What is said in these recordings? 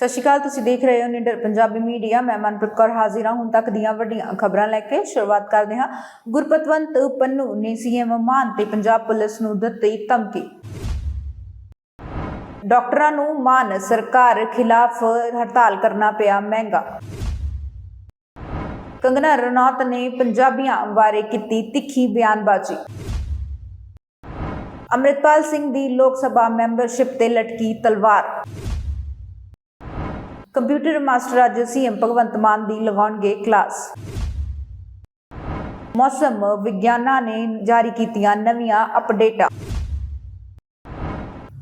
ਸਤਿ ਸ਼੍ਰੀ ਅਕਾਲ, ਤੁਸੀਂ ਦੇਖ ਰਹੇ ਹੋ ਨਿਡਰ ਪੰਜਾਬੀ ਮੀਡੀਆ। ਮੈਂ ਮਨਪ੍ਰੀਤ ਕੌਰ ਹਾਜ਼ਰ ਹਾਂ। ਹੁਣ ਤੱਕ ਦੀਆਂ ਵੱਡੀਆਂ ਖਬਰਾਂ ਲੈ ਕੇ ਸ਼ੁਰੂਆਤ ਕਰਦੇ ਹਾਂ। ਗੁਰਪਤਵੰਤ ਪੰਨੂ ਨੇ ਸੀਐਮ ਮਾਨ ਤੇ ਪੰਜਾਬ ਪੁਲਿਸ ਨੂੰ ਦਿੱਤੀ ਧਮਕੀ। ਡਾਕਟਰਾਂ ਨੂੰ ਮਾਨ ਸਰਕਾਰ ਖਿਲਾਫ ਹੜਤਾਲ ਕਰਨਾ ਪਿਆ ਮਹਿੰਗਾ। ਕੰਗਨਾ ਰਣੌਤ ਨੇ ਪੰਜਾਬੀਆਂ ਬਾਰੇ ਕੀਤੀ ਤਿੱਖੀ ਬਿਆਨਬਾਜ਼ੀ। ਅੰਮ੍ਰਿਤਪਾਲ ਸਿੰਘ ਦੀ ਲੋਕ ਸਭਾ ਮੈਂਬਰਸ਼ਿਪ ਤੇ ਲਟਕੀ ਤਲਵਾਰ। ਕੰਪਿਊਟਰ ਮਾਸਟਰ ਅੱਜ ਸੀਐਮ ਭਗਵੰਤ ਮਾਨ ਦੀ ਲਗਾਉਣਗੇ ਕਲਾਸ। ਮੌਸਮ ਵਿਗਿਆਨਾਂ ਨੇ ਜਾਰੀ ਕੀਤੀਆਂ ਨਵੀਆਂ ਅਪਡੇਟਾਂ।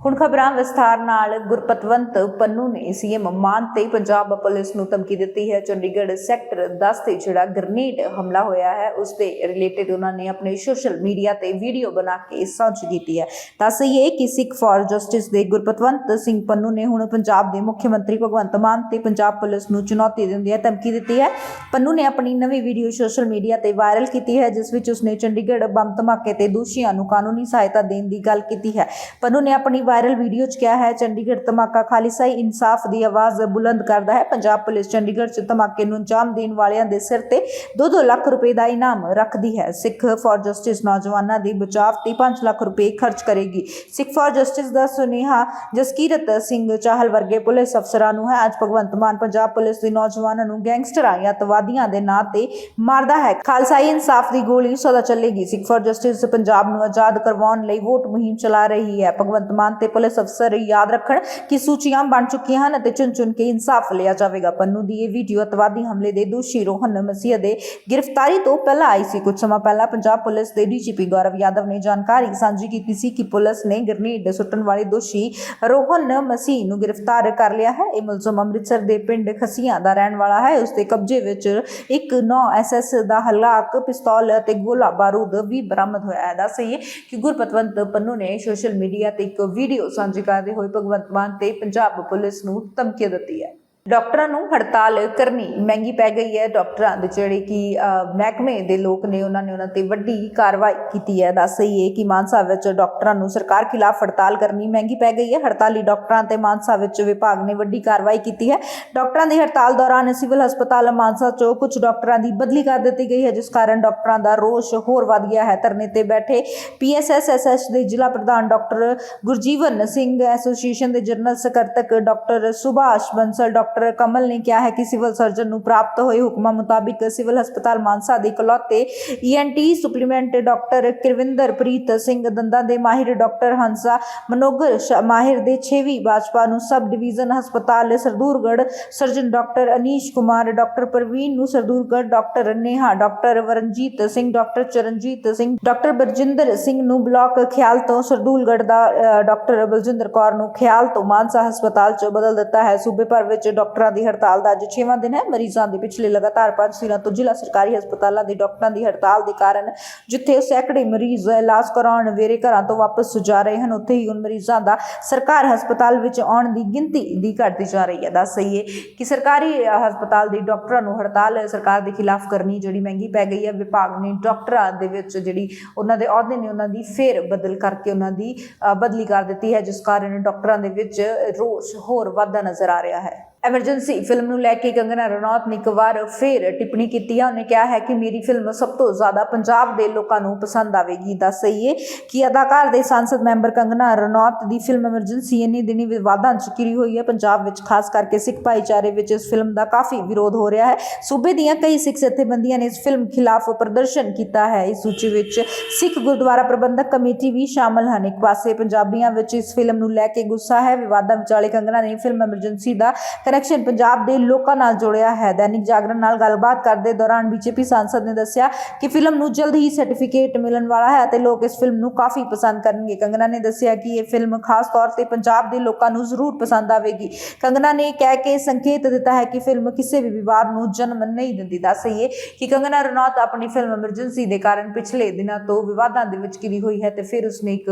ਹੁਣ ਖਬਰਾਂ ਵਿਸਥਾਰ ਨਾਲ, ਗੁਰਪਤਵੰਤ ਪੰਨੂ ਨੇ ਸੀਐਮ ਮਾਨ ਤੇ ਪੰਜਾਬ ਪੁਲਿਸ ਨੂੰ ਧਮਕੀ ਦਿੱਤੀ ਹੈ। ਚੰਡੀਗੜ੍ਹ ਸੈਕਟਰ 10 ਤੇ ਜਿਹੜਾ ਗ੍ਰਨੇਡ ਹਮਲਾ ਹੋਇਆ ਹੈ, ਉਸ ਦੇ ਰਿਲੇਟਡ ਉਹਨਾਂ ਨੇ ਆਪਣੇ ਸੋਸ਼ਲ ਮੀਡੀਆ ਤੇ ਵੀਡੀਓ ਬਣਾ ਕੇ ਸਾਂਝੀ ਕੀਤੀ ਹੈ। ਤਾਂ ਸਹੀ ਕਿ ਸਿੱਖ ਫਾਰ ਜਸਟਿਸ ਦੇ ਗੁਰਪਤਵੰਤ ਸਿੰਘ ਪੰਨੂ ਨੇ ਹੁਣ ਪੰਜਾਬ ਦੇ ਮੁੱਖ ਮੰਤਰੀ ਭਗਵੰਤ ਮਾਨ ਤੇ ਪੰਜਾਬ ਪੁਲਿਸ ਨੂੰ ਚੁਣੌਤੀ ਦਿੰਦੀ ਹੈ, ਧਮਕੀ ਦਿੱਤੀ ਹੈ। ਪੰਨੂ ਨੇ ਆਪਣੀ ਨਵੀਂ ਵੀਡੀਓ ਸੋਸ਼ਲ ਮੀਡੀਆ ਤੇ ਵਾਇਰਲ ਕੀਤੀ ਹੈ, ਜਿਸ ਵਿੱਚ ਉਸਨੇ ਚੰਡੀਗੜ੍ਹ ਬੰਬ ਧਮਾਕੇ ਤੇ ਦੋਸ਼ੀਆਂ ਨੂੰ ਕਾਨੂੰਨੀ ਸਹਾਇਤਾ ਦੇਣ ਦੀ ਗੱਲ ਕੀਤੀ ਹੈ। ਪੰਨੂ ਨੇ ਆਪਣੀ ਵਾਇਰਲ ਵੀਡੀਓ 'ਚ ਕਿਹਾ ਹੈ, ਚੰਡੀਗੜ੍ਹ ਧਮਾਕਾ ਖਾਲਿਸਾਈ ਇਨਸਾਫ ਦੀ ਆਵਾਜ਼ ਬੁਲੰਦ ਕਰਦਾ ਹੈ। ਪੰਜਾਬ ਪੁਲਿਸ ਚੰਡੀਗੜ੍ਹ 'ਚ ਧਮਾਕੇ ਨੂੰ ਅੰਜਾਮ ਦੇਣ ਵਾਲਿਆਂ ਦੇ ਸਿਰ ਤੇ 2-2 ਲੱਖ ਰੁਪਏ ਦਾ ਇਨਾਮ ਰੱਖਦੀ ਹੈ। ਸਿੱਖ ਫਾਰ ਜਸਟਿਸ ਨੌਜਵਾਨਾਂ ਦੀ ਬਚਾਵ ਤੇ 5 ਲੱਖ ਰੁਪਏ ਖਰਚ ਕਰੇਗੀ। ਸਿੱਖ ਫਾਰ ਜਸਟਿਸ ਦਾ ਸੁਨੇਹਾ, ਜਸਕੀਰਤ ਸਿੰਘ ਚਾਹਲ ਵਰਗੇ ਪੁਲਿਸ ਅਫਸਰਾਂ ਨੂੰ ਹੈ। ਅੱਜ ਭਗਵੰਤ ਮਾਨ ਪੰਜਾਬ ਪੁਲਿਸ ਦੇ ਨੌਜਵਾਨਾਂ ਨੂੰ ਗੈਂਗਸਟਰਾਂ ਜਾਂ ਤਵਾਦੀਆਂ ਦੇ ਨਾਂ ਤੇ ਮਾਰਦਾ ਹੈ। ਖਾਲਸਾਈ ਇਨਸਾਫ ਦੀ ਗੋਲੀ ਸਦਾ ਚੱਲੇਗੀ। ਸਿੱਖ ਫਾਰ ਜਸਟਿਸ ਪੰਜਾਬ ਨੂੰ ਆਜ਼ਾਦ ਕਰਵਾਉਣ ਲਈ ਵੋਟ ਮੁਹਿੰਮ ਚਲਾ ਰਹੀ ਹੈ। ਭਗਵੰਤ ਮਾਨ ਤੇ ਪੁਲਿਸ ਅਫਸਰ ਯਾਦ ਰੱਖਣ ਕਿ ਸੂਚੀਆਂ ਬਣ ਚੁੱਕੀਆਂ ਹਨ ਅਤੇ ਚੁਣ ਚੁਣ ਕੇ ਇਨਸਾਫ ਲਿਆ ਜਾਵੇਗਾ। ਪੰਨੂ ਦੀ ਇਹ ਵੀਡੀਓ ਅਤਵਾਦੀ ਹਮਲੇ ਦੇ ਦੋਸ਼ੀ ਰੋਹਨ ਮਸੀਹ ਦੇ ਗ੍ਰਿਫਤਾਰੀ ਤੋਂ ਪਹਿਲਾਂ ਆਈ ਸੀ। ਕੁਝ ਸਮਾਂ ਪਹਿਲਾਂ ਪੰਜਾਬ ਪੁਲਿਸ ਦੇ ਡੀਜੀਪੀ ਗੌਰਵ ਯਾਦਵ ਨੇ ਜਾਣਕਾਰੀ ਸਾਂਝੀ ਕੀਤੀ ਸੀ ਕਿ ਪੁਲਿਸ ਨੇ ਗ੍ਰਨੇਡ ਸੁੱਟਣ ਵਾਲੇ ਦੋਸ਼ੀ ਰੋਹਨ ਮਸੀਹ ਨੂੰ ਗ੍ਰਿਫਤਾਰ ਕਰ ਲਿਆ ਹੈ। ਇਹ ਮੁਲਜ਼ਮ ਅੰਮ੍ਰਿਤਸਰ ਦੇ ਪਿੰਡ ਖਸੀਆਂ ਦਾ ਰਹਿਣ ਵਾਲਾ ਹੈ। ਉਸ ਦੇ ਕਬਜ਼ੇ ਵਿੱਚ ਇੱਕ 9 ਐਸਐਸ ਦਾ ਹਲਾਕ, ਪਿਸਤੌਲ ਅਤੇ ਗੋਲਾ ਬਾਰੂਦ ਵੀ ਬਰਾਮਦ ਹੋਇਆ ਹੈ। ਦੱਸਈਏ ਕਿ ਗੁਰਪਤਵੰਤ ਪੰਨੂ ਨੇ ਸੋਸ਼ਲ ਮੀਡੀਆ ਤੇ ਇੱਕ ਵੀਡੀਓ ਵੀਡੀਓ ਸਾਂਝੀ ਕਰਦੇ ਹੋਏ ਭਗਵੰਤ ਮਾਨ ਤੇ ਪੰਜਾਬ ਪੁਲਿਸ ਨੂੰ ਧਮਕੀ ਦਿੱਤੀ ਹੈ ਡਾਕਟਰਾਂ ਨੂੰ ਹੜਤਾਲ ਕਰਨੀ ਮਹਿੰਗੀ ਪੈ ਗਈ ਹੈ। ਡਾਕਟਰਾਂ ਦੇ ਜਿਹੜੇ ਕਿ ਮਹਿਕਮੇ ਦੇ ਲੋਕ ਨੇ, ਉਹਨਾਂ ਨੇ ਉਹਨਾਂ ਤੇ ਵੱਡੀ ਕਾਰਵਾਈ ਕੀਤੀ ਹੈ। ਦੱਸ ਸਹੀ ਹੈ ਕਿ ਮਾਨਸਾ ਵਿੱਚ ਡਾਕਟਰਾਂ ਨੂੰ ਸਰਕਾਰ ਖਿਲਾਫ ਹੜਤਾਲ ਕਰਨੀ ਮਹਿੰਗੀ ਪੈ ਗਈ ਹੈ। ਹੜਤਾਲੀ ਡਾਕਟਰਾਂ ਤੇ ਮਾਨਸਾ ਵਿੱਚ ਵਿਭਾਗ ਨੇ ਵੱਡੀ ਕਾਰਵਾਈ ਕੀਤੀ ਹੈ। ਡਾਕਟਰਾਂ ਦੀ ਹੜਤਾਲ ਦੌਰਾਨ ਸਿਵਲ ਹਸਪਤਾਲ ਮਾਨਸਾ 'ਚੋਂ ਕੁਝ ਡਾਕਟਰਾਂ ਦੀ ਬਦਲੀ ਕਰ ਦਿੱਤੀ ਗਈ ਹੈ, ਜਿਸ ਕਾਰਨ ਡਾਕਟਰਾਂ ਦਾ ਰੋਸ਼ ਹੋਰ ਵਧ ਗਿਆ ਹੈ। ਧਰਨੇ ਤੇ ਬੈਠੇ ਪੀਐਸਐਸਐਸਐਚ ਦੇ ਜ਼ਿਲ੍ਹਾ ਪ੍ਰਧਾਨ ਡਾਕਟਰ ਗੁਰਜੀਵਨ ਸਿੰਘ, ਐਸੋਸੀਏਸ਼ਨ ਦੇ ਜਨਰਲ ਸਕੱਤਰ ਡਾਕਟਰ ਸੁਭਾਸ਼ ਬੰਸਲ, ਡਾਕਟਰ ਕਮਲ ਨੇ ਕਿਹਾ ਹੈ ਕਿ ਸਿਵਲ ਸਰਜਨ ਨੂੰ ਪ੍ਰਾਪਤ ਹੋਏ ਹੁਕਮਾਂ ਮੁਤਾਬਿਕ ਸਿਵਲ ਹਸਪਤਾਲ ਮਾਨਸਾ ਦੇ ਇਕਲੌਤੇ ENT supplement doctor Kirvinderpreet Singh ਦੰਦਾਂ ਦੇ ਮਾਹਿਰ ਡਾਕਟਰ ਹੰਸਾ ਮਨੋਗਰ ਮਾਹਿਰ ਦੇ 6ਵੀਂ ਬਾਜਪਾ ਨੂੰ ਸਬ ਡਿਵੀਜ਼ਨ ਹਸਪਤਾਲ Sardulgarh surgeon doctor Anish Kumar, doctor Parveen ਨੂੰ Sardulgarh, doctor Neha doctor Varanjit Singh, doctor Charanjit Singh, doctor Barjinder Singh ਨੂੰ ਬਲਾਕ ਖਿਆਲ ਤੋਂ ਸਰਦੂਲਗੜ੍ਹ ਦਾ ਡਾਕਟਰ ਬਲਜਿੰਦਰ ਕੌਰ ਨੂੰ ਖਿਆਲ ਤੋਂ ਮਾਨਸਾ ਹਸਪਤਾਲ 'ਚ ਬਦਲ ਦਿੱਤਾ ਹੈ। ਸੂਬੇ ਭਰ ਵਿੱਚ ਡਾਕਟਰਾਂ ਦੀ ਹੜਤਾਲ ਦਾ ਅੱਜ 6ਵਾਂ ਦਿਨ ਹੈ। ਮਰੀਜ਼ਾਂ ਦੇ ਪਿਛਲੇ ਲਗਾਤਾਰ 5 ਦਿਨਾਂ ਤੋਂ ਜ਼ਿਲ੍ਹਾ ਸਰਕਾਰੀ ਹਸਪਤਾਲਾਂ ਦੇ ਡਾਕਟਰਾਂ ਦੀ ਹੜਤਾਲ ਦੇ ਕਾਰਨ ਜਿੱਥੇ ਸੈਂਕੜੇ ਮਰੀਜ਼ ਇਲਾਜ ਕਰਾਉਣ ਵੇਰੇ ਘਰਾਂ ਤੋਂ ਵਾਪਸ ਜਾ ਰਹੇ ਹਨ, ਉੱਥੇ ਹੀ ਹੁਣ ਮਰੀਜ਼ਾਂ ਦਾ ਸਰਕਾਰ ਹਸਪਤਾਲ ਵਿੱਚ ਆਉਣ ਦੀ ਗਿਣਤੀ ਦੀ ਘਟਦੀ ਜਾ ਰਹੀ ਹੈ। ਦੱਸ ਸਹੀ ਕਿ ਸਰਕਾਰੀ ਹਸਪਤਾਲ ਦੇ ਡਾਕਟਰਾਂ ਨੂੰ ਹੜਤਾਲ ਸਰਕਾਰ ਦੇ ਖਿਲਾਫ ਕਰਨੀ ਜਿਹੜੀ ਮਹਿੰਗੀ ਪੈ ਗਈ ਹੈ। ਵਿਭਾਗ ਨੇ ਡਾਕਟਰਾਂ ਦੇ ਵਿੱਚ ਜਿਹੜੀ ਉਹਨਾਂ ਦੇ ਅਹੁਦੇ ਨੇ ਉਹਨਾਂ ਦੀ ਫੇਰ ਬਦਲ ਕਰਕੇ ਉਹਨਾਂ ਦੀ ਬਦਲੀ ਕਰ ਦਿੱਤੀ ਹੈ, ਜਿਸ ਕਾਰਨ ਡਾਕਟਰਾਂ ਦੇ ਵਿੱਚ ਰੋਸ ਹੋਰ ਵਾਧਾ ਨਜ਼ਰ ਆ ਰਿਹਾ ਹੈ। ਐਮਰਜੈਂਸੀ ਫਿਲਮ ਨੂੰ ਲੈ ਕੇ ਕੰਗਨਾ ਰਣੌਤ ਨੇ ਇੱਕ ਵਾਰ ਫੇਰ ਟਿੱਪਣੀ ਕੀਤੀ ਹੈ ਉਹਨੇ ਕਿਹਾ ਹੈ ਕਿ ਮੇਰੀ ਫਿਲਮ ਸਭ ਤੋਂ ਜ਼ਿਆਦਾ ਪੰਜਾਬ ਦੇ ਲੋਕਾਂ ਨੂੰ ਪਸੰਦ ਆਵੇਗੀ। ਦੱਸ ਸਹੀਏ ਕਿ ਅਦਾਕਾਰ ਦੇ ਸੰਸਦ ਮੈਂਬਰ ਕੰਗਨਾ ਰਣੌਤ ਦੀ ਫਿਲਮ ਐਮਰਜੈਂਸੀ ਇੰਨੀ ਦਿਨੀ ਵਿਵਾਦਾਂ 'ਚ ਘਿਰੀ ਹੋਈ ਹੈ। ਪੰਜਾਬ ਵਿੱਚ ਖਾਸ ਕਰਕੇ ਸਿੱਖ ਭਾਈਚਾਰੇ ਵਿੱਚ ਇਸ ਫਿਲਮ ਦਾ ਕਾਫੀ ਵਿਰੋਧ ਹੋ ਰਿਹਾ ਹੈ। ਸੂਬੇ ਦੀਆਂ ਕਈ ਸਿੱਖ ਜਥੇਬੰਦੀਆਂ ਨੇ ਇਸ ਫਿਲਮ ਖਿਲਾਫ ਪ੍ਰਦਰਸ਼ਨ ਕੀਤਾ ਹੈ। ਇਸ ਸੂਚੀ ਵਿੱਚ ਸਿੱਖ ਗੁਰਦੁਆਰਾ ਪ੍ਰਬੰਧਕ ਕਮੇਟੀ ਵੀ ਸ਼ਾਮਲ ਹਨ। ਇੱਕ ਪਾਸੇ ਪੰਜਾਬੀਆਂ ਵਿੱਚ ਇਸ ਫਿਲਮ ਨੂੰ ਲੈ ਕੇ ਗੁੱਸਾ ਹੈ। ਵਿਵਾਦਾਂ ਵਿਚਾਲੇ ਕੰਗਨਾ ਨੇ ਫਿਲਮ ਐਮਰਜੈਂਸੀ ਦਾ ਕਨੈਕਸ਼ਨ ਪੰਜਾਬ ਦੇ ਲੋਕਾਂ ਨਾਲ ਜੁੜਿਆ ਹੈ। ਦੈਨਿਕ ਜਾਗਰਣ ਨਾਲ ਗੱਲਬਾਤ ਕਰਦੇ ਦੌਰਾਨ ਬੀਜੇਪੀ ਸਾਂਸਦ ਨੇ ਦੱਸਿਆ ਕਿ ਫਿਲਮ ਨੂੰ ਜਲਦ ਹੀ ਸਰਟੀਫਿਕੇਟ ਮਿਲਣ ਵਾਲਾ ਹੈ ਅਤੇ ਲੋਕ ਇਸ ਫਿਲਮ ਨੂੰ ਕਾਫੀ ਪਸੰਦ ਕਰਨਗੇ। ਕੰਗਨਾ ਨੇ ਦੱਸਿਆ ਕਿ ਇਹ ਫਿਲਮ ਖਾਸ ਤੌਰ ਤੇ ਪੰਜਾਬ ਦੇ ਲੋਕਾਂ ਨੂੰ ਜ਼ਰੂਰ ਪਸੰਦ ਆਵੇਗੀ। ਕੰਗਨਾ ਨੇ ਕਹਿ ਕੇ ਸੰਕੇਤ ਦਿੱਤਾ ਹੈ ਕਿ ਫਿਲਮ ਕਿਸੇ ਵੀ ਵਿਵਾਦ ਨੂੰ ਜਨਮ ਨਹੀਂ ਦਿੰਦੀ। ਦੱਸ ਸਹੀਏ ਕਿ ਕੰਗਨਾ ਰਣੌਤ ਆਪਣੀ ਫਿਲਮ ਐਮਰਜੈਂਸੀ ਦੇ ਕਾਰਨ ਪਿਛਲੇ ਦਿਨਾਂ ਤੋਂ ਵਿਵਾਦਾਂ ਦੇ ਵਿੱਚ ਘਿਰੀ ਹੋਈ ਹੈ ਤੇ ਫਿਰ ਉਸਨੇ ਇੱਕ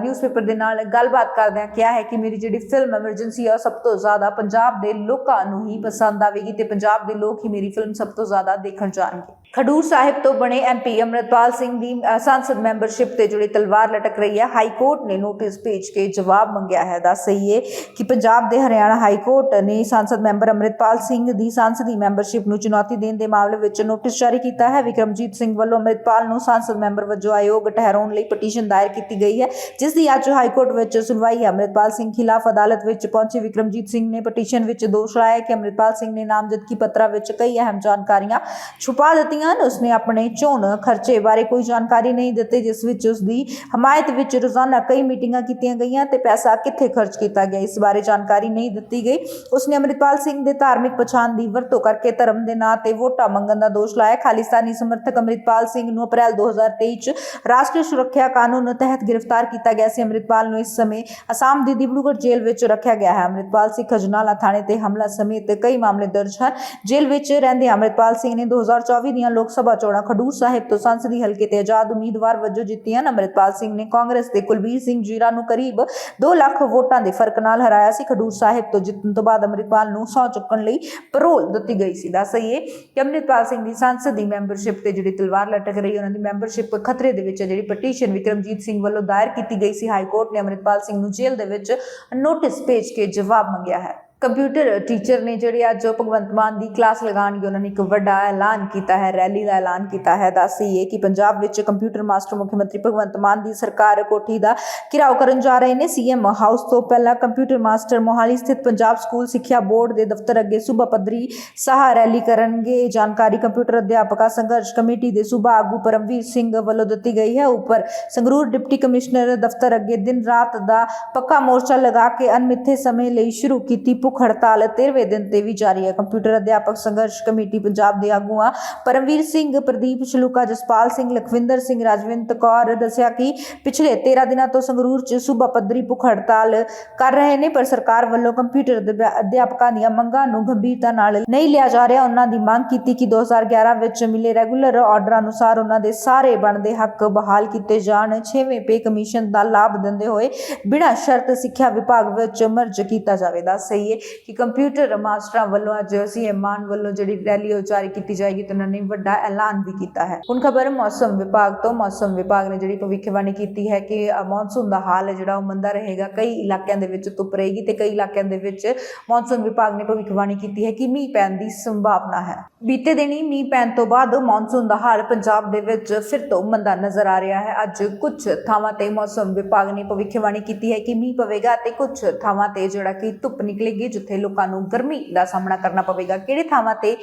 ਨਿਊਜ਼ਪੇਪਰ ਦੇ ਨਾਲ ਗੱਲਬਾਤ ਕਰਦਿਆਂ ਕਿਹਾ ਹੈ ਕਿ ਮੇਰੀ ਜਿਹੜੀ ਫਿਲਮ ਐਮਰਜੈਂਸੀ ਹੈ ਉਹ ਸਭ ਤੋਂ ਜ਼ਿਆਦਾ ਪੰਜਾਬ ਪੰਜਾਬ ਦੇ ਲੋਕਾਂ ਨੂੰ ਹੀ ਪਸੰਦ ਆਵੇਗੀ ਤੇ ਪੰਜਾਬ ਦੇ ਲੋਕ ਹੀ ਮੇਰੀ ਫਿਲਮ ਸਭ ਤੋਂ ਜ਼ਿਆਦਾ ਦੇਖਣ ਜਾਣਗੇ। ਖਡੂਰ ਸਾਹਿਬ ਤੋਂ ਬਣੇ ਐਮਪੀ ਅਮਰਤਪਾਲ ਸਿੰਘ ਦੀ ਸੰਸਦ ਮੈਂਬਰਸ਼ਿਪ ਤੇ ਜੁੜੀ ਤਲਵਾਰ ਲਟਕ ਰਹੀ ਹੈ। ਹਾਈ ਕੋਰਟ ਨੇ ਨੋਟਿਸ ਭੇਜ ਕੇ ਜਵਾਬ ਮੰਗਿਆ ਹੈ। ਦੱਸ ਸਹੀਏ ਕਿ ਪੰਜਾਬ ਦੇ ਹਰਿਆਣਾ ਹਾਈ ਕੋਰਟ ਨੇ ਸੰਸਦ ਮੈਂਬਰ ਅਮਰਿਤਪਾਲ ਸਿੰਘ ਦੀ ਸੰਸਦੀ ਮੈਂਬਰਸ਼ਿਪ ਨੂੰ ਚੁਣੌਤੀ ਦੇਣ ਦੇ ਮਾਮਲੇ ਵਿੱਚ ਨੋਟਿਸ ਜਾਰੀ ਕੀਤਾ ਹੈ। ਵਿਕਰਮਜੀਤ ਸਿੰਘ ਵੱਲੋਂ ਅਮਰਿਤਪਾਲ ਨੂੰ ਸੰਸਦ ਮੈਂਬਰ ਵਜੋਂ ਆਯੋਗ ਠਹਿਰਾਉਣ ਲਈ ਪਟੀਸ਼ਨ ਦਾਇਰ ਕੀਤੀ ਗਈ ਹੈ। ਜਿਸ ਦੀ ਅੱਜ ਹਾਈ ਕੋਰਟ ਵਿੱਚ ਸੁਣਵਾਈ ਹੈ। ਅਮਰਿਤਪਾਲ ਸਿੰਘ ਖਿਲਾਫ ਅਦਾਲਤ ਵਿੱਚ ਪਹੁੰਚੇ ਵਿਕਰਮਜੀਤ ਸਿੰਘ ਨੇ ਪਟੀਸ਼ਨ ਵਿੱਚ ਦੋਸ਼ ਲਾਇਆ ਕਿ ਅਮਰਿਤਪਾਲ ਸਿੰਘ ਨੇ ਨਾਮਜ਼ਦਗੀ ਪੱਤਰਾਂ ਵਿੱਚ ਕਈ ਅਹਿਮ ਜਾਣਕਾਰੀਆਂ ਛੁਪਾ ਦਿੱਤੀਆਂ ਹਨ। ਉਸਨੇ ਆਪਣੇ ਚੋਣ ਖਰਚੇ ਬਾਰੇ ਕੋਈ ਜਾਣਕਾਰੀ ਨਹੀਂ ਦਿੱਤੀ, ਜਿਸ ਵਿੱਚ ਉਸ ਦੀ ਹਮਾਇਤ ਵਿੱਚ ਰੋਜ਼ਾਨਾ ਕਈ ਮੀਟਿੰਗਾਂ ਕੀਤੀਆਂ ਗਈਆਂ ਤੇ ਪੈਸਾ ਕਿੱਥੇ ਖਰਚ ਕੀਤਾ ਗਿਆ, ਇਸ ਬਾਰੇ ਜਾਣਕਾਰੀ ਨਹੀਂ ਦਿੱਤੀ ਗਈ। ਉਸਨੇ ਅਮਰਿਤਪਾਲ ਸਿੰਘ ਦੇ ਧਾਰਮਿਕ ਪਛਾਣ ਦੀ ਵਰਤੋਂ ਕਰਕੇ ਧਰਮ ਦੇ ਨਾਂ ਤੇ ਵੋਟਾਂ ਮੰਗਣ ਦਾ ਦੋਸ਼ ਲਾਇਆ। ਖਾਲਿਸਤਾਨੀ ਸਮਰਥਕ ਅਮਰਿਤਪਾਲ ਸਿੰਘ ਨੂੰ ਅਪ੍ਰੈਲ 2023 ਚ ਰਾਸ਼ਟਰੀ ਸੁਰੱਖਿਆ ਕਾਨੂੰਨ ਤਹਿਤ ਗ੍ਰਿਫਤਾਰ ਕੀਤਾ ਗਿਆ ਸੀ। ਅਮਰਿਤਪਾਲ ਨੂੰ ਇਸ ਸਮੇਂ ਅਸਾਮ ਦੀ ਦਿਬੜੂਗੜ੍ਹ ਜੇਲ੍ਹ ਵਿੱਚ ਰੱਖਿਆ ਗਿਆ ਹੈ। ਅਮਰਿਤਪਾਲ ਸਿੰਘ ਖਜਨਾਲਾ ਥਾਣੇ ਤੇ ਹਮਲਾ ਸਮੇਤ ਕਈ ਮਾਮਲੇ ਦਰਜ ਹਨ। ਜੇਲ੍ਹ ਵਿੱਚ ਰਹਿੰਦੇ ਅਮਰਿਤਪਾਲ ਸਿੰਘ ਨੇ 2024 ਦੀਆਂ ਲੋਕ ਸਭਾ ਚੋਣਾਂ ਖਡੂਰ ਸਾਹਿਬ ਤੋਂ ਸੰਸਦੀ ਹਲਕੇ ਤੇ ਆਜ਼ਾਦ ਉਮੀਦਵਾਰ ਵਜੋਂ ਜਿੱਤੀਆਂ। ਹਨ। ਅਮਰਿਤਪਾਲ ਸਿੰਘ ਨੇ ਕਾਂਗਰਸ ਦੇ ਕੁਲਬੀਰ ਸਿੰਘ ਜੀਰਾ ਨੂੰ ਕਰੀਬ 2 ਲੱਖ ਵੋਟਾਂ ਦੇ ਫ਼ਰਕ ਨਾਲ ਹਰਾਇਆ ਸੀ। ਖਡੂਰ ਸਾਹਿਬ ਤੋਂ ਜਿੱਤਣ ਤੋਂ ਬਾਅਦ ਅਮਰਿਤਪਾਲ ਨੂੰ ਸਹੁੰ ਚੁੱਕਣ ਲਈ ਪਰੋਲ ਦਿੱਤੀ ਗਈ ਸੀ। ਦੱਸ ਸਹੀਏ ਕਿ ਅਮਰਿਤਪਾਲ ਸਿੰਘ ਦੀ ਸੰਸਦੀ ਮੈਂਬਰਸ਼ਿਪ ਤੇ ਜਿਹੜੀ ਤਲਵਾਰ ਲਟਕ ਰਹੀ ਉਹਨਾਂ ਦੀ ਮੈਂਬਰਸ਼ਿਪ ਖਤਰੇ ਦੇ ਵਿੱਚ ਜਿਹੜੀ ਪਟੀਸ਼ਨ ਵਿਕਰਮਜੀਤ ਸਿੰਘ ਵੱਲੋਂ ਦਾਇਰ ਕੀਤੀ ਗਈ ਸੀ, ਹਾਈ ਕੋਰਟ ਨੇ ਅਮਰਿਤਪਾਲ ਸਿੰਘ ਨੂੰ ਜੇਲ੍ਹ ਦੇ ਵਿੱਚ ਨੋਟਿਸ ਭੇਜ ਕੇ ਜਵਾਬ ਮੰਗਿਆ ਹੈ। ਕੰਪਿਊਟਰ ਟੀਚਰ ਨੇ ਜਿਹੜੇ ਅੱਜ ਭਗਵੰਤ ਮਾਨ ਦੀ ਕਲਾਸ ਲਗਾਉਣਗੇ ਉਹਨਾਂ ਨੇ ਇੱਕ ਵੱਡਾ ਐਲਾਨ ਕੀਤਾ ਹੈ ਰੈਲੀ ਦਾ ਐਲਾਨ ਕੀਤਾ ਹੈ। ਦੱਸੀਏ ਕਿ ਪੰਜਾਬ ਵਿੱਚ ਕੰਪਿਊਟਰ ਮਾਸਟਰ ਮੁੱਖ ਮੰਤਰੀ ਭਗਵੰਤ ਮਾਨ ਦੀ ਸਰਕਾਰ ਕੋਠੀ ਦਾ ਘਿਰਾਓ ਕਰਨ ਜਾ ਰਹੇ ਨੇ। ਸੀਐਮ ਹਾਊਸ ਤੋਂ ਪਹਿਲਾਂ ਕੰਪਿਊਟਰ ਮਾਸਟਰ ਮੋਹਾਲੀ ਸਥਿਤ ਪੰਜਾਬ ਸਕੂਲ ਸਿੱਖਿਆ ਬੋਰਡ ਦੇ ਦਫ਼ਤਰ ਅੱਗੇ ਸੂਬਾ ਪੱਧਰੀ ਸਾਹ ਰੈਲੀ ਕਰਨਗੇ। ਇਹ ਜਾਣਕਾਰੀ ਕੰਪਿਊਟਰ ਅਧਿਆਪਕਾਂ ਸੰਘਰਸ਼ ਕਮੇਟੀ ਦੇ ਸੂਬਾ ਆਗੂ ਪਰਮਵੀਰ ਸਿੰਘ ਵੱਲੋਂ ਦਿੱਤੀ ਗਈ ਹੈ। ਉੱਪਰ ਸੰਗਰੂਰ ਡਿਪਟੀ ਕਮਿਸ਼ਨਰ ਦਫ਼ਤਰ ਅੱਗੇ ਦਿਨ ਰਾਤ ਦਾ ਪੱਕਾ ਮੋਰਚਾ ਲਗਾ ਕੇ ਅਨਮਿੱਥੇ ਸਮੇਂ ਲਈ ਸ਼ੁਰੂ ਕੀਤੀ ਭੁੱਖ ਹੜਤਾਲ 13ਵੇਂ ਦਿਨ ਤੇ ਵੀ ਜਾਰੀ ਹੈ। ਕੰਪਿਊਟਰ ਅਧਿਆਪਕ ਸੰਘਰਸ਼ ਕਮੇਟੀ ਪੰਜਾਬ ਦੇ ਆਗੂਆਂ ਪਰਮਵੀਰ ਸਿੰਘ, ਪ੍ਰਦੀਪ ਸ਼ਲੂਕਾ ਜਸਪਾਲ ਸਿੰਘ, ਲਖਵਿੰਦਰ ਸਿੰਘ, ਰਾਜਵਿੰਦਰ ਕੌਰ ਦੱਸਿਆ ਕਿ ਪਿਛਲੇ 13 ਦਿਨਾਂ ਤੋਂ ਸੰਗਰੂਰ 'ਚ ਸੂਬਾ ਪੱਧਰੀ ਭੁੱਖ ਹੜਤਾਲ ਕਰ ਰਹੇ ਨੇ, ਪਰ ਸਰਕਾਰ ਵੱਲੋਂ ਕੰਪਿਊਟਰ ਅਧਿਆਪਕਾਂ ਦੀਆਂ ਮੰਗਾਂ ਨੂੰ ਗੰਭੀਰਤਾ ਨਾਲ ਨਹੀਂ ਲਿਆ ਜਾ ਰਿਹਾ। ਉਹਨਾਂ ਦੀ ਮੰਗ ਕੀਤੀ ਕਿ 2011 ਵਿੱਚ ਮਿਲੇ ਰੈਗੂਲਰ ਆਰਡਰ ਅਨੁਸਾਰ ਉਹਨਾਂ ਦੇ ਸਾਰੇ ਬਣਦੇ ਹੱਕ ਬਹਾਲ ਕੀਤੇ ਜਾਣ। 6ਵੇਂ ਪੇ ਕਮਿਸ਼ਨ ਦਾ ਲਾਭ ਦਿੰਦੇ ਹੋਏ ਬਿਨਾਂ ਸ਼ਰਤ ਸਿੱਖਿਆ ਵਿਭਾਗ ਵਿੱਚ ਮਰਜ ਕੀਤਾ ਜਾਵੇਗਾ। ਸਹੀ ਹੈ ਕਿ ਕੰਪਿਊਟਰ ਮਾਸਟਰਾਂ ਵੱਲੋਂ ਅੱਜ ਸੀਐਮ ਮਾਨ ਵੱਲੋਂ ਜਿਹੜੀ ਰੈਲੀ ਉਹ ਜਾਰੀ ਕੀਤੀ ਜਾਏਗੀ ਤੇ ਉਹਨਾਂ ਨੇ ਵੱਡਾ ਐਲਾਨ ਵੀ ਕੀਤਾ ਹੈ। ਹੁਣ ਖਬਰ ਮੌਸਮ ਵਿਭਾਗ ਤੋਂ, ਮੌਸਮ ਵਿਭਾਗ ਨੇ ਜਿਹੜੀ ਭਵਿੱਖਬਾਣੀ ਕੀਤੀ ਹੈ ਕਿ ਮੌਨਸੂਨ ਦਾ ਹਾਲ ਹੈ, ਜਿਹੜਾ ਉਹ ਮੰਦਾ ਰਹੇਗਾ। ਕਈ ਇਲਾਕਿਆਂ ਦੇ ਵਿੱਚ ਧੁੱਪ ਰਹੇਗੀ ਤੇ ਕਈ ਇਲਾਕਿਆਂ ਦੇ ਵਿੱਚ ਮੌਨਸੂਨ ਵਿਭਾਗ ਨੇ ਭਵਿੱਖਬਾਣੀ ਕੀਤੀ ਹੈ ਕਿ ਮੀਂਹ ਪੈਣ ਦੀ ਸੰਭਾਵਨਾ ਹੈ। ਬੀਤੇ ਦਿਨੀ ਮੀਂਹ ਪੈਣ ਤੋਂ ਬਾਅਦ ਮੌਨਸੂਨ ਦਾ ਹਾਲ ਪੰਜਾਬ ਦੇ ਵਿੱਚ ਫਿਰ ਤੋਂ ਮੰਦਾ ਨਜ਼ਰ ਆ ਰਿਹਾ ਹੈ। ਅੱਜ ਕੁਝ ਥਾਵਾਂ ਤੇ ਮੌਸਮ ਵਿਭਾਗ ਨੇ ਭਵਿੱਖਬਾਣੀ ਕੀਤੀ ਹੈ ਕਿ ਮੀਂਹ ਪਵੇਗਾ ਤੇ ਕੁਝ ਥਾਵਾਂ ਤੇ ਜਿਹੜਾ ਕਿ ਧੁੱਪ ਨਿਕਲੇਗੀ ਜਿੱਥੇ ਲੋਕਾਂ ਨੂੰ ਗਰਮੀ ਦਾ ਸਾਹਮਣਾ ਕਰਨਾ ਪਵੇਗਾ। ਕਿਹੜੇ ਥਾਵਾਂ ਤੇ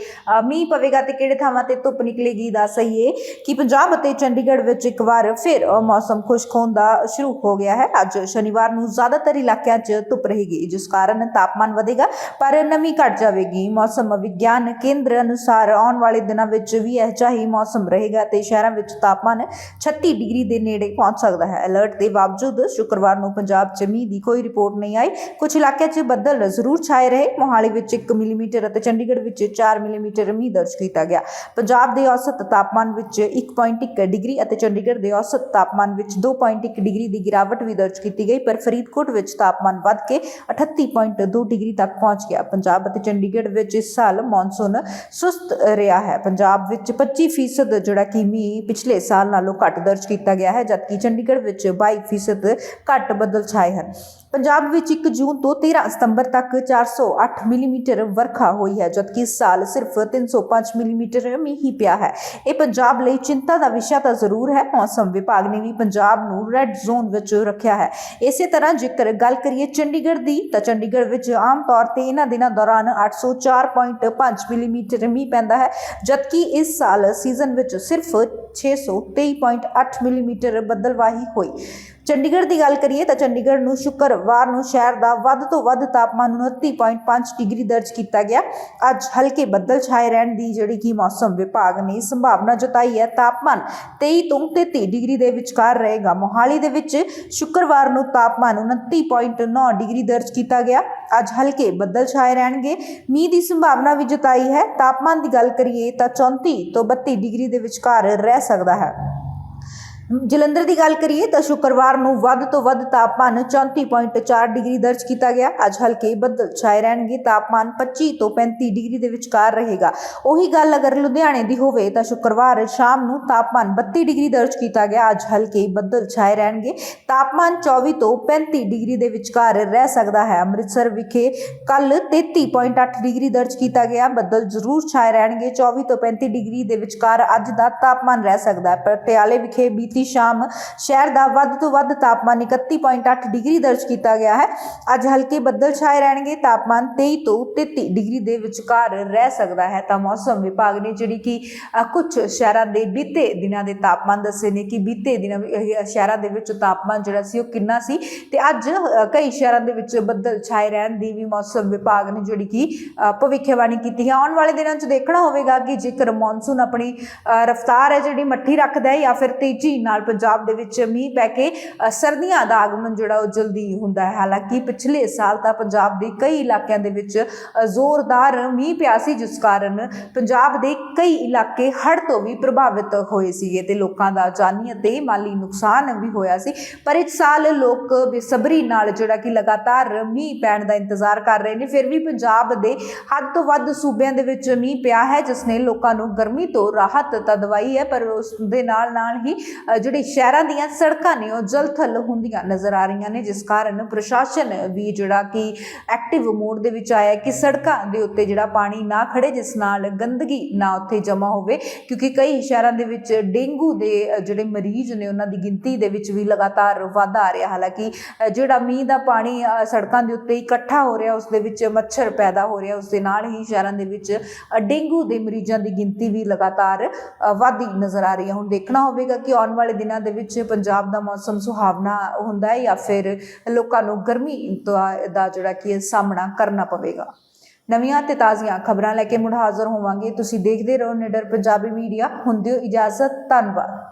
ਮੀਂਹ ਪਵੇਗਾ ਤੇ ਕਿਹੜੇ ਥਾਵਾਂ ਤੇ ਧੁੱਪ ਨਿਕਲੇਗੀ ਦਾ ਸਹੀਏ ਕਿ ਪੰਜਾਬ ਅਤੇ ਚੰਡੀਗੜ੍ਹ ਵਿੱਚ ਇੱਕ ਵਾਰ ਫਿਰ ਮੌਸਮ ਖੁਸ਼ਕ ਹੋਣ ਦਾ ਸ਼ੁਰੂ ਹੋ ਗਿਆ ਹੈ। ਅੱਜ ਸ਼ਨੀਵਾਰ ਨੂੰ ਜ਼ਿਆਦਾਤਰ ਇਲਾਕਿਆਂ 'ਚ ਧੁੱਪ ਰਹੇਗੀ, ਜਿਸ ਕਾਰਨ ਤਾਪਮਾਨ ਵਧੇਗਾ, ਪਰ ਨਮੀ ਘਟ ਜਾਵੇਗੀ। ਮੌਸਮ ਵਿਗਿਆਨ ਕੇਂਦਰ ਅਨੁਸਾਰ ਆਉਣ ਵਾਲੇ ਦਿਨਾਂ ਵਿੱਚ ਵੀ ਅਜਿਹਾ ਹੀ ਮੌਸਮ ਰਹੇਗਾ ਤੇ ਸ਼ਹਿਰਾਂ ਵਿੱਚ ਤਾਪਮਾਨ 36 ਡਿਗਰੀ ਦੇ ਨੇੜੇ ਪਹੁੰਚ ਸਕਦਾ ਹੈ। ਅਲਰਟ ਦੇ ਬਾਵਜੂਦ ਸ਼ੁੱਕਰਵਾਰ ਨੂੰ ਪੰਜਾਬ 'ਚ ਮੀਂਹ ਦੀ ਕੋਈ ਰਿਪੋਰਟ ਨਹੀਂ ਆਈ। ਕੁਝ ਇਲਾਕਿਆਂ 'ਚ ਬੱਦਲ ਜ਼ਰੂਰ ਛਾਏ ਰਹੇ। ਮੋਹਾਲੀ ਵਿੱਚ 1 ਮਿਲੀਮੀਟਰ ਅਤੇ ਚੰਡੀਗੜ੍ਹ ਵਿੱਚ 4 ਮਿਲੀਮੀਟਰ ਮੀਂਹ ਦਰਜ ਕੀਤਾ ਗਿਆ। ਪੰਜਾਬ ਦੇ ਔਸਤ ਤਾਪਮਾਨ ਵਿੱਚ 1.1 ਡਿਗਰੀ ਅਤੇ ਚੰਡੀਗੜ੍ਹ ਦੇ ਔਸਤ ਤਾਪਮਾਨ ਵਿੱਚ 2.1 ਡਿਗਰੀ ਦੀ ਗਿਰਾਵਟ ਵੀ ਦਰਜ ਕੀਤੀ ਗਈ, ਪਰ ਫਰੀਦਕੋਟ ਵਿੱਚ ਤਾਪਮਾਨ ਵੱਧ ਕੇ 38.2 ਡਿਗਰੀ ਤੱਕ ਪਹੁੰਚ ਗਿਆ। ਪੰਜਾਬ ਅਤੇ ਚੰਡੀਗੜ੍ਹ ਵਿੱਚ ਇਸ ਸਾਲ ਮੌਨਸੂਨ ਸੁਸਤ ਰਿਹਾ ਹੈ। ਪੰਜਾਬ ਵਿੱਚ 25% ਜਿਹੜਾ ਕਿ ਮੀਂਹ ਪਿਛਲੇ ਸਾਲ ਨਾਲੋਂ ਘੱਟ ਦਰਜ ਕੀਤਾ ਗਿਆ ਹੈ, ਜਦਕਿ ਚੰਡੀਗੜ੍ਹ ਵਿੱਚ 22% ਘੱਟ ਬੱਦਲ ਛਾਏ ਹਨ। ਪੰਜਾਬ ਵਿੱਚ 1 ਜੂਨ ਤੋਂ 13 ਸਤੰਬਰ ਤੱਕ 408 ਮਿਲੀਮੀਟਰ ਵਰਖਾ ਹੋਈ ਹੈ, ਜਦਕਿ ਇਸ ਸਾਲ ਸਿਰਫ 305 ਮਿਲੀਮੀਟਰ ਮੀਂਹ ਹੀ ਪਿਆ ਹੈ। ਇਹ ਪੰਜਾਬ ਲਈ ਚਿੰਤਾ ਦਾ ਵਿਸ਼ਾ ਤਾਂ ਜ਼ਰੂਰ ਹੈ, ਮੌਸਮ ਵਿਭਾਗ ਨੇ ਵੀ ਪੰਜਾਬ ਨੂੰ ਰੈੱਡ ਜ਼ੋਨ ਵਿੱਚ ਰੱਖਿਆ ਹੈ। ਇਸੇ ਤਰ੍ਹਾਂ ਜੇਕਰ ਗੱਲ ਕਰੀਏ ਚੰਡੀਗੜ੍ਹ ਦੀ, ਤਾਂ ਚੰਡੀਗੜ੍ਹ ਵਿੱਚ ਆਮ ਤੌਰ ਤੇ ਇਹਨਾਂ ਦਿਨਾਂ ਦੌਰਾਨ 804.5 ਮਿਲੀਮੀਟਰ ਮੀਂਹ ਪੈਂਦਾ ਹੈ, ਜਦਕਿ ਇਸ ਸਾਲ ਸੀਜ਼ਨ ਵਿੱਚ ਸਿਰਫ 623.8 ਮਿਲੀਮੀਟਰ ਬੱਦਲਵਾਹੀ ਹੋਈ। ਚੰਡੀਗੜ੍ਹ ਦੀ ਗੱਲ ਕਰੀਏ ਤਾਂ ਚੰਡੀਗੜ੍ਹ ਨੂੰ ਸ਼ੁੱਕਰਵਾਰ ਨੂੰ ਸ਼ਹਿਰ ਦਾ ਵੱਧ ਤੋਂ ਵੱਧ ਤਾਪਮਾਨ 29.5 ਡਿਗਰੀ ਦਰਜ ਕੀਤਾ ਗਿਆ। ਅੱਜ ਹਲਕੇ ਬੱਦਲ ਛਾਏ ਰਹਿਣ ਦੀ ਜਿਹੜੀ ਕਿ ਮੌਸਮ ਵਿਭਾਗ ਨੇ ਸੰਭਾਵਨਾ ਜਤਾਈ ਹੈ। ਤਾਪਮਾਨ 23 ਤੋਂ 33 ਡਿਗਰੀ ਦੇ ਵਿਚਕਾਰ ਰਹੇਗਾ। ਮੋਹਾਲੀ ਦੇ ਵਿੱਚ ਸ਼ੁੱਕਰਵਾਰ ਨੂੰ ਤਾਪਮਾਨ 29.9 ਡਿਗਰੀ ਦਰਜ ਕੀਤਾ ਗਿਆ। ਅੱਜ ਹਲਕੇ ਬੱਦਲ ਛਾਏ ਰਹਿਣਗੇ। ਮੀਂਹ ਦੀ ਸੰਭਾਵਨਾ ਵੀ ਜਤਾਈ ਹੈ। ਤਾਪਮਾਨ ਦੀ ਗੱਲ ਕਰੀਏ ਤਾਂ 34 ਤੋਂ 32 ਡਿਗਰੀ ਦੇ ਵਿਚਕਾਰ ਰਹਿ ਸਕਦਾ ਹੈ। ਜਲੰਧਰ ਦੀ ਗੱਲ ਕਰੀਏ ਤਾਂ ਸ਼ੁੱਕਰਵਾਰ ਨੂੰ ਵੱਧ ਤੋਂ ਵੱਧ ਤਾਪਮਾਨ 34.4 ਡਿਗਰੀ ਦਰਜ ਕੀਤਾ ਗਿਆ। ਅੱਜ ਹਲਕੇ ਬੱਦਲ ਛਾਏ ਰਹਿਣਗੇ। ਤਾਪਮਾਨ 25 ਤੋਂ 35 ਡਿਗਰੀ ਦੇ ਵਿਚਕਾਰ ਰਹੇਗਾ। ਉਹੀ ਗੱਲ ਅਗਰ ਲੁਧਿਆਣੇ ਦੀ ਹੋਵੇ ਤਾਂ ਸ਼ੁੱਕਰਵਾਰ ਸ਼ਾਮ ਨੂੰ ਤਾਪਮਾਨ 32 ਡਿਗਰੀ ਦਰਜ ਕੀਤਾ ਗਿਆ। ਅੱਜ ਹਲਕੇ ਬੱਦਲ ਛਾਏ ਰਹਿਣਗੇ। ਤਾਪਮਾਨ 24 ਤੋਂ 35 ਡਿਗਰੀ ਦੇ ਵਿਚਕਾਰ ਰਹਿ ਸਕਦਾ ਹੈ। ਅੰਮ੍ਰਿਤਸਰ ਵਿਖੇ ਕੱਲ 33.8 ਡਿਗਰੀ ਦਰਜ ਕੀਤਾ ਗਿਆ। ਬੱਦਲ ਜ਼ਰੂਰ ਛਾਏ ਰਹਿਣਗੇ। 24 ਤੋਂ 35 ਡਿਗਰੀ ਦੇ ਵਿਚਕਾਰ ਅੱਜ ਦਾ ਤਾਪਮਾਨ ਰਹਿ ਸਕਦਾ ਹੈ। ਪਟਿਆਲੇ ਵਿਖੇ ਬੀਤੀ ਸ਼ਾਮ। ਸ਼ਹਿਰ ਦਾ ਵੱਧ ਤੋਂ ਵੱਧ ਤਾਪਮਾਨ 31.8 ਡਿਗਰੀ ਦਰਜ ਕੀਤਾ ਗਿਆ ਹੈ। ਅੱਜ ਹਲਕੇ ਬੱਦਲ ਛਾਏ ਰਹਿਣਗੇ। ਤਾਪਮਾਨ 23 ਤੋਂ 33 ਡਿਗਰੀ ਦੇ ਵਿਚਕਾਰ ਰਹਿ ਸਕਦਾ ਹੈ। ਤਾਂ ਮੌਸਮ ਵਿਭਾਗ ਨੇ ਜਿਹੜੀ ਕਿ ਅ, ਕੁਝ ਸ਼ਹਿਰਾਂ ਦੇ ਬੀਤੇ ਦਿਨਾਂ ਦੇ ਤਾਪਮਾਨ ਦੱਸੇ ਨੇ ਕਿ ਬੀਤੇ ਦਿਨਾਂ ਸ਼ਹਿਰਾਂ ਦੇ ਵਿੱਚ ਤਾਪਮਾਨ ਜਿਹੜਾ ਸੀ ਉਹ ਕਿੰਨਾ ਸੀ ਤੇ ਅੱਜ ਕਈ ਸ਼ਹਿਰਾਂ ਦੇ ਵਿੱਚ ਬੱਦਲ ਛਾਏ ਰਹਿਣ ਦੀ ਵੀ ਮੌਸਮ ਵਿਭਾਗ ਨੇ ਜਿਹੜੀ ਕਿ ਭਵਿੱਖਬਾਣੀ ਕੀਤੀ ਹੈ। ਆਉਣ ਵਾਲੇ ਦਿਨਾਂ 'ਚ ਦੇਖਣਾ ਹੋਵੇਗਾ ਕਿ ਜੇਕਰ ਮੌਨਸੂਨ ਆਪਣੀ ਰਫ਼ਤਾਰ ਹੈ ਜਿਹੜੀ ਮੱਠੀ ਰੱਖਦਾ ਹੈ ਜਾਂ ਫਿਰ ਤੇਜ਼ੀ ਨਾਲ ਪੰਜਾਬ ਦੇ ਵਿੱਚ ਮੀਂਹ ਪੈ ਕੇ ਸਰਦੀਆਂ ਦਾ ਆਗਮਨ ਜਿਹੜਾ ਉਹ ਜਲਦੀ ਹੁੰਦਾ ਹੈ। ਹਾਲਾਂਕਿ ਪਿਛਲੇ ਸਾਲ ਤਾਂ ਪੰਜਾਬ ਦੇ ਕਈ ਇਲਾਕਿਆਂ ਦੇ ਵਿੱਚ ਜ਼ੋਰਦਾਰ ਮੀਂਹ ਪਿਆ ਸੀ, ਜਿਸ ਕਾਰਨ ਪੰਜਾਬ ਦੇ ਕਈ ਇਲਾਕੇ ਹੜ੍ਹ ਤੋਂ ਵੀ ਪ੍ਰਭਾਵਿਤ ਹੋਏ ਸੀਗੇ ਤੇ ਲੋਕਾਂ ਦਾ ਜਾਨੀ ਅਤੇ ਮਾਲੀ ਨੁਕਸਾਨ ਵੀ ਹੋਇਆ ਸੀ। ਪਰ ਇਸ ਸਾਲ ਲੋਕ ਬੇਸਬਰੀ ਨਾਲ ਜਿਹੜਾ ਕਿ ਲਗਾਤਾਰ ਮੀਂਹ ਪੈਣ ਦਾ ਇੰਤਜ਼ਾਰ ਕਰ ਰਹੇ ਨੇ, ਫਿਰ ਵੀ ਪੰਜਾਬ ਦੇ ਹੱਦ ਤੋਂ ਵੱਧ ਸੂਬਿਆਂ ਦੇ ਵਿੱਚ ਮੀਂਹ ਪਿਆ ਹੈ, ਜਿਸ ਨੇ ਲੋਕਾਂ ਨੂੰ ਗਰਮੀ ਤੋਂ ਰਾਹਤ ਤਾਂ ਦਵਾਈ ਹੈ, ਪਰ ਉਸ ਦੇ ਨਾਲ ਨਾਲ ਹੀ ਜਿਹੜੇ ਸ਼ਹਿਰਾਂ ਦੀਆਂ ਸੜਕਾਂ ਨੇ ਉਹ ਜਲਥਲ ਹੁੰਦੀਆਂ ਨਜ਼ਰ ਆ ਰਹੀਆਂ ਨੇ ਜਿਸ ਕਾਰਨ ਪ੍ਰਸ਼ਾਸਨ ਵੀ ਜਿਹੜਾ ਕਿ ਐਕਟਿਵ ਮੋਡ ਦੇ ਵਿੱਚ ਆਇਆ ਕਿ ਸੜਕਾਂ ਦੇ ਉੱਤੇ ਜਿਹੜਾ ਪਾਣੀ ਨਾ ਖੜੇ ਜਿਸ ਨਾਲ ਗੰਦਗੀ ਨਾ ਉੱਥੇ ਜਮ੍ਹਾਂ ਹੋਵੇ ਕਿਉਂਕਿ ਕਈ ਸ਼ਹਿਰਾਂ ਦੇ ਵਿੱਚ ਡੇਂਗੂ ਦੇ ਜਿਹੜੇ ਮਰੀਜ਼ ਨੇ ਉਹਨਾਂ ਦੀ ਗਿਣਤੀ ਦੇ ਵਿੱਚ ਵੀ ਲਗਾਤਾਰ ਵਾਧਾ ਆ ਰਿਹਾ। ਹਾਲਾਂਕਿ ਜਿਹੜਾ ਮੀਂਹ ਦਾ ਪਾਣੀ ਸੜਕਾਂ ਦੇ ਉੱਤੇ ਇਕੱਠਾ ਹੋ ਰਿਹਾ ਉਸ ਦੇ ਵਿੱਚ ਮੱਛਰ ਪੈਦਾ ਹੋ ਰਿਹਾ ਉਸ ਦੇ ਨਾਲ ਹੀ ਸ਼ਹਿਰਾਂ ਦੇ ਵਿੱਚ ਡੇਂਗੂ ਦੇ ਮਰੀਜ਼ਾਂ ਦੀ ਗਿਣਤੀ ਵੀ ਲਗਾਤਾਰ ਅ, ਨਜ਼ਰ ਆ ਰਹੀ ਹੈ। ਹੁਣ ਦੇਖਣਾ ਹੋਵੇਗਾ ਕਿ ਆਉਣ ਵਾਲੇ ਦਿਨਾਂ ਦੇ ਵਿੱਚ ਪੰਜਾਬ ਦਾ ਮੌਸਮ ਸੁਹਾਵਣਾ ਹੁੰਦਾ ਹੈ ਜਾਂ ਫਿਰ ਲੋਕਾਂ ਨੂੰ ਗਰਮੀ ਦਾ ਦਾ ਜਿਹੜਾ ਕਿ ਸਾਹਮਣਾ ਕਰਨਾ ਪਵੇਗਾ। ਨਵੀਆਂ ਤੇ ਤਾਜ਼ੀਆਂ ਖਬਰਾਂ ਲੈ ਕੇ ਮੁੜ ਹਾਜ਼ਰ ਹੋਵਾਂਗੇ। ਤੁਸੀਂ ਦੇਖਦੇ ਰਹੋ ਨਿਡਰ ਪੰਜਾਬੀ ਮੀਡੀਆ। ਹੁੰਦੇ ਹੋ ਇਜਾਜ਼ਤ। ਧੰਨਵਾਦ।